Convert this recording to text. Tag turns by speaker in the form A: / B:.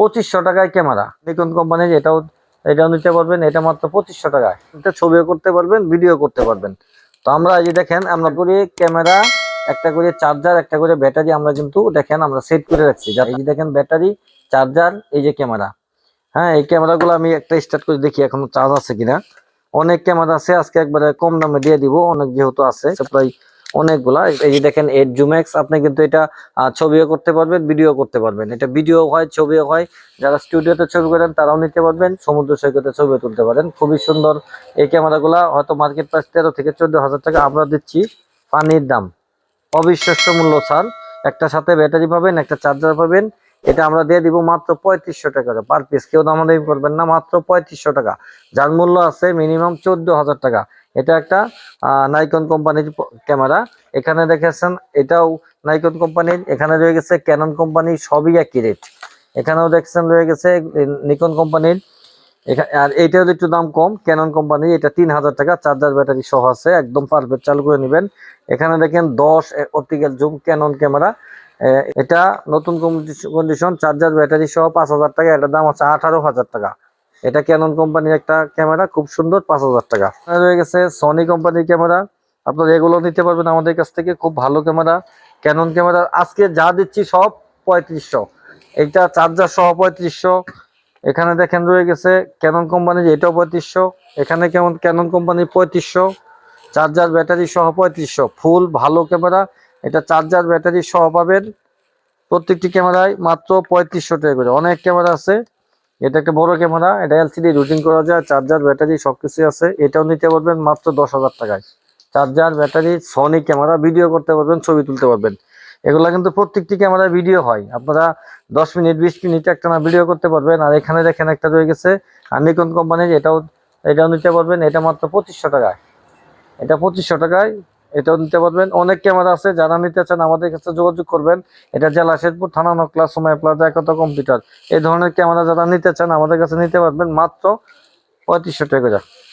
A: পঁচিশশো টাকায় camera. Nikon কোম্পানির এটাও এটাও নিতে পারবেন, এটা মাত্র পঁচিশশো টাকায়। এটা ছবিও করতে পারবেন, ভিডিও করতে পারবেন। তো আমরা এই যে দেখেন, আমরা করে ক্যামেরা, একটা করে চার্জার, একটা করে ব্যাটারি, আমরা কিন্তু দেখেন, আমরা সেট করে রাখছি। এই যে দেখেন, ব্যাটারি, চার্জার, এই যে ক্যামেরা। হ্যাঁ এই ক্যামেরাগুলো আমি একটা স্টার্ট করে দেখি, এখনও চার্জ আছে কিনা। অনেক ক্যামেরা আছে, আজকে একবারে কম দামে দিয়ে দিব, অনেক যেহেতু আছে প্রায় অনেকগুলা। এই যে দেখেন এইট জুমেক্স আপনি কিন্তু এটা ছবিও করতে পারবেন, ভিডিও করতে পারবেন। এটা ভিডিও হয়, ছবিও হয়। যারা স্টুডিওতে ছবি করেন, তারাও নিতে পারবেন, সমুদ্র সৈকতে ছবি তুলতে পারেন। খুবই সুন্দর এই ক্যামেরাগুলা, হয়তো মার্কেট প্রাইস তেরো থেকে চোদ্দ হাজার টাকা। আমরা দিচ্ছি পানির দাম। অবিশ্বাস্য মূল্য ছাড় একটা সাথে ব্যাটারি পাবেন, একটা চার্জার পাবেন। এটা আমরা দিয়ে দিব মাত্র পঁয়ত্রিশশো টাকা পার পিস কেউ দামাদামি করবেন না, মাত্র পঁয়ত্রিশশো টাকা। যার মূল্য আছে মিনিমাম চোদ্দ হাজার টাকা। এটা একটা নাইকন কোম্পানির ক্যামেরা। এখানে দেখেছেন, এটাও নাইকন কোম্পানির। এখানে রয়ে গেছে ক্যানন কোম্পানির, সবই একই রেট এখানেও দেখছেন, রয়ে গেছে নিকন কোম্পানির। আর এইটার একটু দাম কম। ক্যানন কোম্পানির এটা তিন হাজার টাকা। চার্জার ব্যাটারি সহ আছে, একদম পারফেক্ট চালু করে নেবেন। এখানে দেখেন, দশ অপটিক্যাল জুম ক্যানন ক্যামেরা। এটা নতুন কন্ডিশন চার্জার ব্যাটারি সহ পাঁচ হাজার টাকা। এটার দাম আছে আঠারো হাজার টাকা। এটা ক্যানন কোম্পানির একটা ক্যামেরা খুব সুন্দর, পাঁচ হাজার টাকা। রয়ে গেছে সনি কোম্পানির ক্যামেরা আপনারা এগুলো নিতে পারবেন আমাদের কাছ থেকে, খুব ভালো ক্যামেরা ক্যানন ক্যামেরা আজকে যা দিচ্ছি সব পঁয়ত্রিশশো। এটা চার্জার সহ পঁয়ত্রিশশো। এখানে দেখেন রয়ে গেছে ক্যানন কোম্পানির এটাও পঁয়ত্রিশশো। এখানে কেমন ক্যানন কোম্পানির পঁয়ত্রিশশো। চার্জার ব্যাটারি সহ পঁয়ত্রিশশো। ফুল ভালো ক্যামেরা এটা চার্জার ব্যাটারি সহ পাবেন। প্রত্যেকটি ক্যামেরায় মাত্র পঁয়ত্রিশশো টাকা করে। অনেক ক্যামেরা আছে। এটা একটা বড় ক্যামেরা, এটা এলসিডি রুটিং করা যায় চার্জার ব্যাটারি সবকিছু আছে। এটাও নিতে পারবেন মাত্র দশ হাজার টাকায়। Charger battery Sony camera video করতে পারবেন, ছবি তুলতে পারবেন। এগুলো কিন্তু প্রত্যেকটি ক্যামেরায় ভিডিও হয়। আপনারা দশ মিনিট, বিশ মিনিট একটা না ভিডিও করতে পারবেন। আর এখানে দেখেন একটা রয়ে গেছে আর নিকন কোম্পানির এটাও এটাও নিতে পারবেন। এটা মাত্র পঁচিশশো টাকায়। এটা পঁচিশশো টাকায়। এটাও নিতে পারবেন। অনেক ক্যামেরা আছে, যারা নিতে চান আমাদের কাছে যোগাযোগ করবেন। এটা জেলা শেরপুর থানা নকলা সময় প্লাজা একতা কম্পিউটার এই ধরনের ক্যামেরা যারা নিতে চান আমাদের কাছে নিতে পারবেন। মাত্র পঁয়ত্রিশশো টাকা।